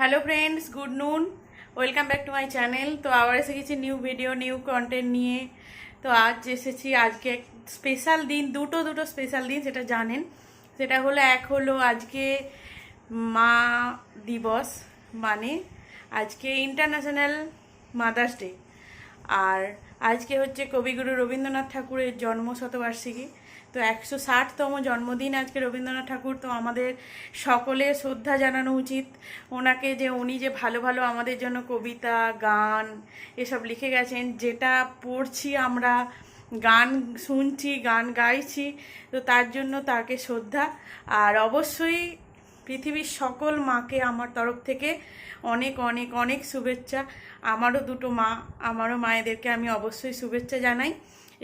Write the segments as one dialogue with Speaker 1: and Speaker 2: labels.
Speaker 1: Hello friends good noon welcome back to my channel তো আবার এসে গেছি নিউ ভিডিও নিউ কন্টেন্ট নিয়ে। তো আজ এসেছি, আজকে স্পেশাল দিন, দুটো দুটো স্পেশাল দিন, সেটা জানেন। সেটা হলো, এক হলো আজকে মা দিবস মানে আজকে ইন্টারন্যাশনাল মাদার্স ডে আর আজকে হচ্ছে কবিগুরু রবীন্দ্রনাথ ঠাকুরের জন্ম শতবার্ষিকী তো একশো ষাটতম জন্মদিন আজকে রবীন্দ্রনাথ ঠাকুর, তো আমাদের সকলের শ্রদ্ধা জানানো উচিত। ওনাকে যে, উনি যে ভালো ভালো আমাদের জন্য কবিতা, গান এসব লিখে গেছেন, যেটা পড়ছি আমরা, গান শুনছি, গান গাইছি, তো তার জন্য তাকে শ্রদ্ধা। আর অবশ্যই পৃথিবীর সকল মাকে আমার তরফ থেকে অনেক অনেক অনেক শুভেচ্ছা। আমারও দুটো মা, আমারও মায়েদেরকে আমি অবশ্যই শুভেচ্ছা জানাই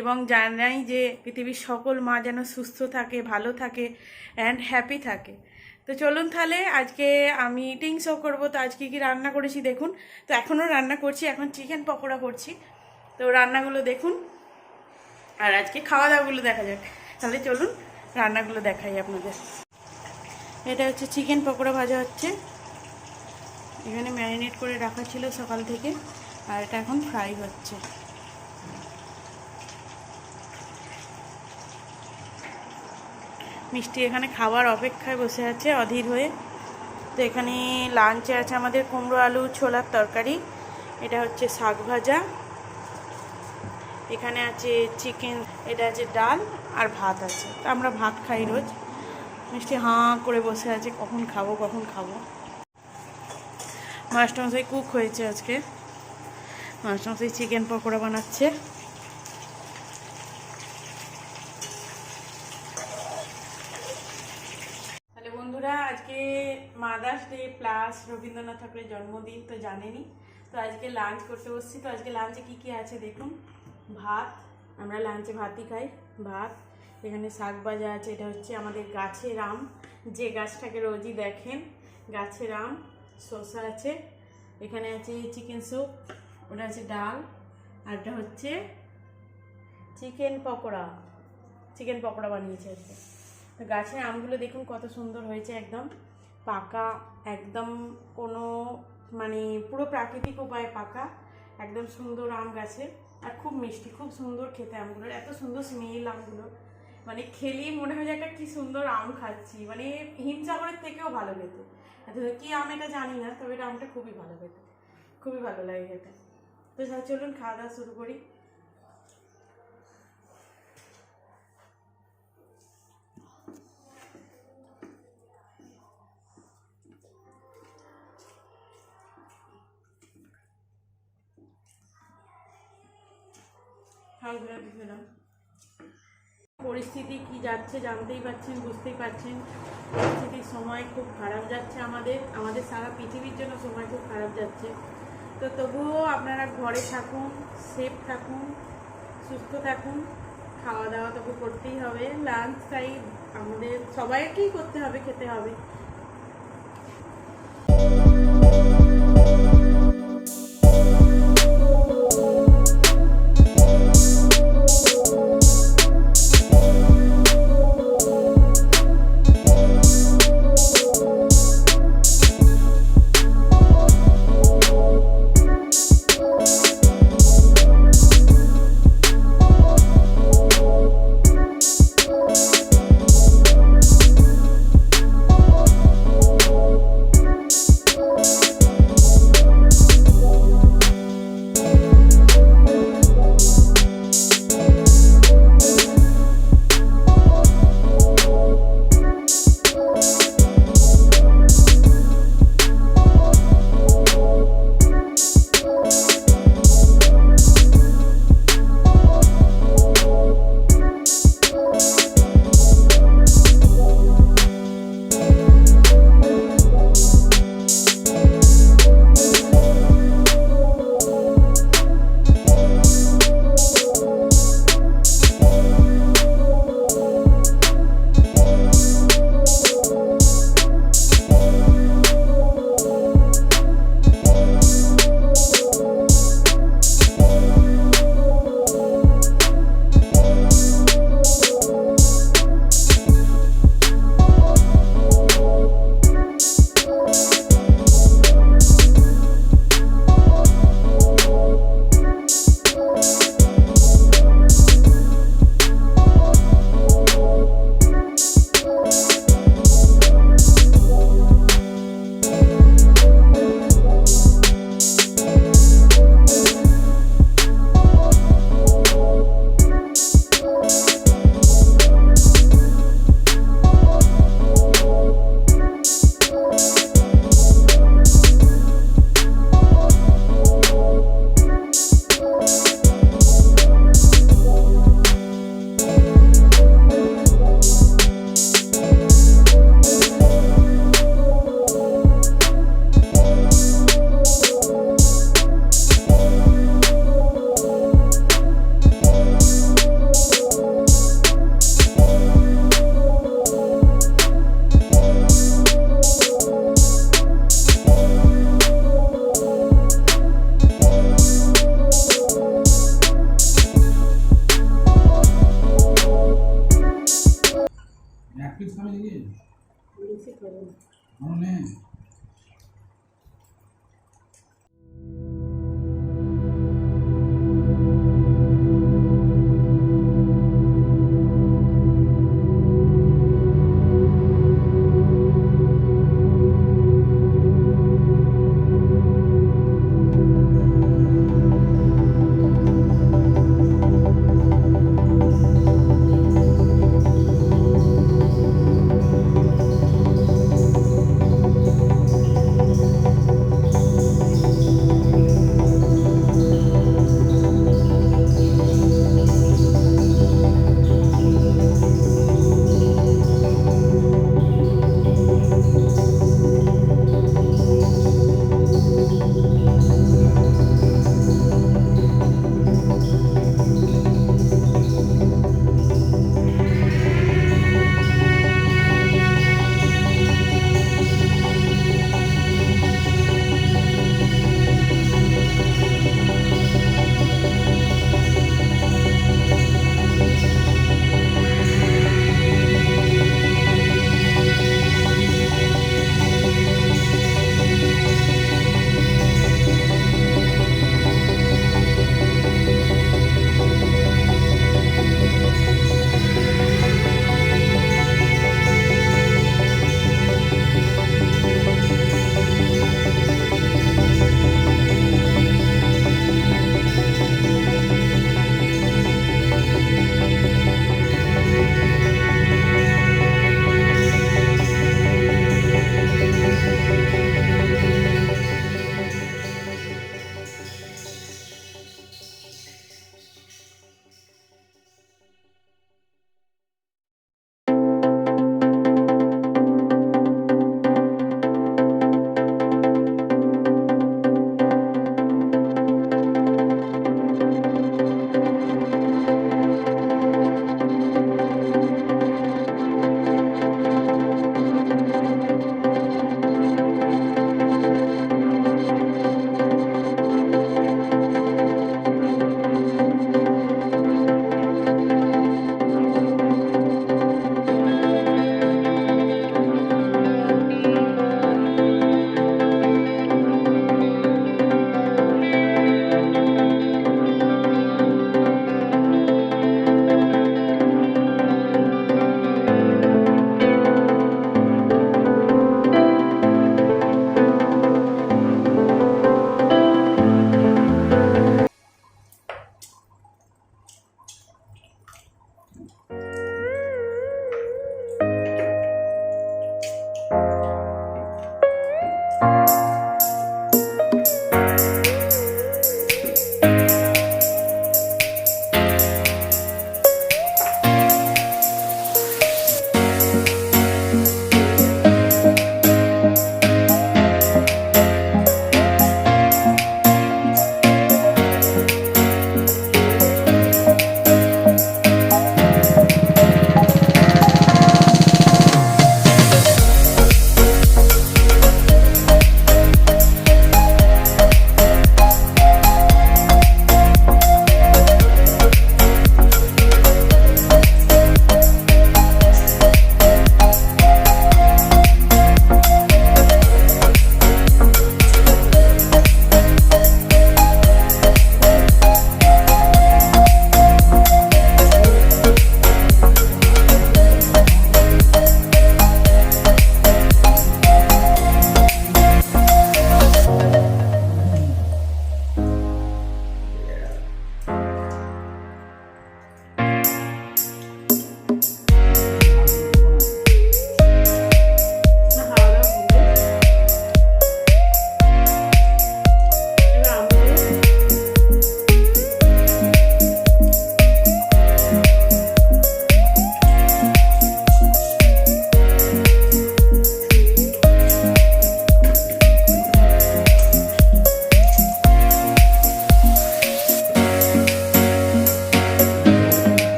Speaker 1: এবং জানাই যে পৃথিবীর সকল মা যেন সুস্থ থাকে, ভালো থাকে অ্যান্ড হ্যাপি থাকে। তো চলুন তাহলে আজকে আমি ইটিং শো করব। তো আজকে কি রান্না করেছি দেখুন। তো এখনও রান্না করছি, এখন চিকেন পকোড়া করছি। তো রান্নাগুলো দেখুন। আর আজকে খাওয়া দাওয়াগুলো দেখা যাক। তাহলে চলুন, রান্নাগুলো দেখাই আপনাদের। এটা হচ্ছে চিকেন পকোড়া ভাজা হচ্ছে। এখানে ম্যারিনেট করে রাখা ছিল সকাল থেকে, আর এটা এখন ফ্রাই হচ্ছে। মিষ্টি এখানে খাবার অপেক্ষায় বসে আছে, অধীর হয়ে। তো এখানে লাঞ্চে আছে আমাদের কুমড়ো আলু ছোলার তরকারি। এটা হচ্ছে শাক ভাজা। এখানে আছে চিকেন, এটা আছে ডাল আর ভাত আছে। তো আমরা ভাত খাই রোজ। মিষ্টি হাঁ করে বসে আছে, কখন খাব কখন খাব। মাস্টারমশাই কুক হয়েছে আজকে। মাস্টারমশাই চিকেন পকোড়া বানাচ্ছে। তাহলে বন্ধুরা, আজকে মাদার্স ডে প্লাস রবীন্দ্রনাথ ঠাকুরের জন্মদিন, তো জানেনই। তো আজকে লাঞ্চ করতে বসছি। তো আজকে লাঞ্চে কি কি আছে দেখুন? ভাত, আমরা লাঞ্চে ভাতই খাই। ভাত এখানে শাক ভাজা আছে, এটা হচ্ছে আমাদের গাছের আম। যে গাছটাকে রোজই দেখেন, গাছের আম, শসা আছে, এখানে আছে চিকেন স্যুপ ওটা আছে ডাল, আর এটা হচ্ছে চিকেন পকোড়া চিকেন পকোড়া বানিয়েছে আজকে। তো গাছের আমগুলো দেখুন কত সুন্দর হয়েছে একদম, পাকা, একদম কোনো মানে পুরো প্রাকৃতিক উপায়ে পাকা, একদম সুন্দর আম গাছের, আর খুব মিষ্টি, খুব সুন্দর খেতে আমগুলোর, এত সুন্দর স্মেল আমগুলো মানে খেলেই মনে হয় যে একটা কি সুন্দর আম খাচ্ছি। মানে হিমসাগরের থেকেও ভালো খেতে। কি আম এটা জানি না, তবে এটা আমটা খুবই ভালো খেতে। খুবই ভালো লাগে খেতে। তো চলুন খাওয়া দাওয়া শুরু করি। হালকা দিলাম পরিস্থিতি কি যাচ্ছে জানতেই পারছেন, বুঝতেই পারছেন। পরিস্থিতির সময় খুব খারাপ যাচ্ছে আমাদের। আমাদের সারা পৃথিবীর জন্য সময় খুব খারাপ যাচ্ছে। তো তবুও আপনারা ঘরে থাকুন সেফ থাকুন, সুস্থ থাকুন। খাওয়া দাওয়া তবু করতেই হবে। লাঞ্চ টাইম আমাদের সবাইকেই করতে হবে, খেতে হবে।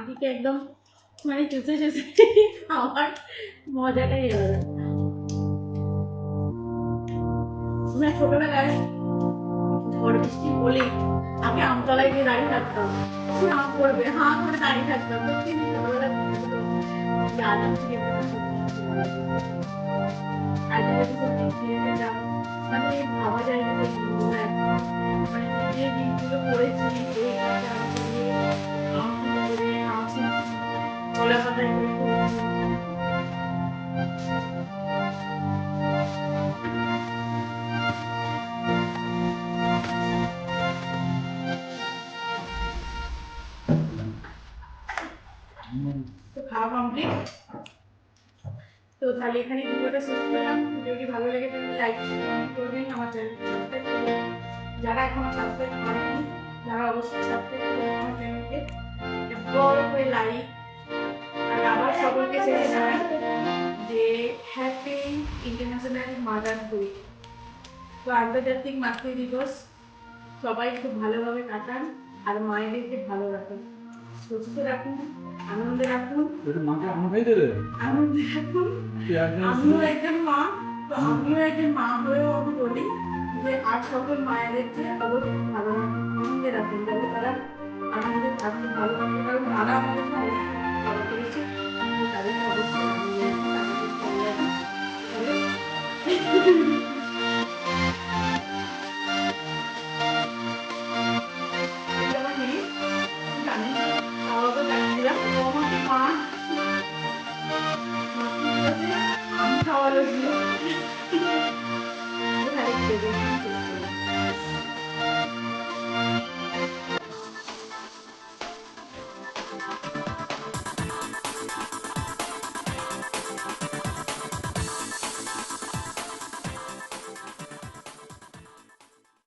Speaker 2: নিমকিকে একদম মানে চুষে চুষে আমার মজাটাই আলাদা আমরা ছোটবেলায় ঝড় বৃষ্টি বলে আমি আমতলায় গিয়ে দাঁড়িয়ে থাকতাম সে আম পড়বে হাঁ করে দাঁড়িয়ে থাকতাম সত্যি আমি ছোটবেলায় দাদা থেকে আজকে তো তাহলে এখানে ভিডিওটা শেষ করলাম। ভিডিওটি ভালো লেগে থাকলে লাইক করবেন আমার চ্যানেলটি সাবস্ক্রাইব করবেন। যারা এখনও সাবস্ক্রাইব করেনি তারা অবশ্যই সাবস্ক্রাইব করবেন করে লাইক আর আবার সকলকে জানাই যে হ্যাপি ইন্টারন্যাশনাল মাদার ডে তো আন্তর্জাতিক মাতৃ দিবস সবাই খুব ভালোভাবে কাটান আর মায়েদেরকে ভালো রাখুন। সুস্থ রাখুন আনন্দে রাখুন।
Speaker 3: মাকে আম দেবে
Speaker 2: আনন্দে রাখুন। আমিও একজন মা তো আমিও একজন মা হয়েও আমি বলি যে আর সকল মায়েদেরকে অবশ্যই ভালো আনন্দে রাখুন যাতে তারা আনন্দে থাকতে ভালো কারণ তারা আমাদের সঙ্গে ভালো করেছে তাদেরকে অবশ্যই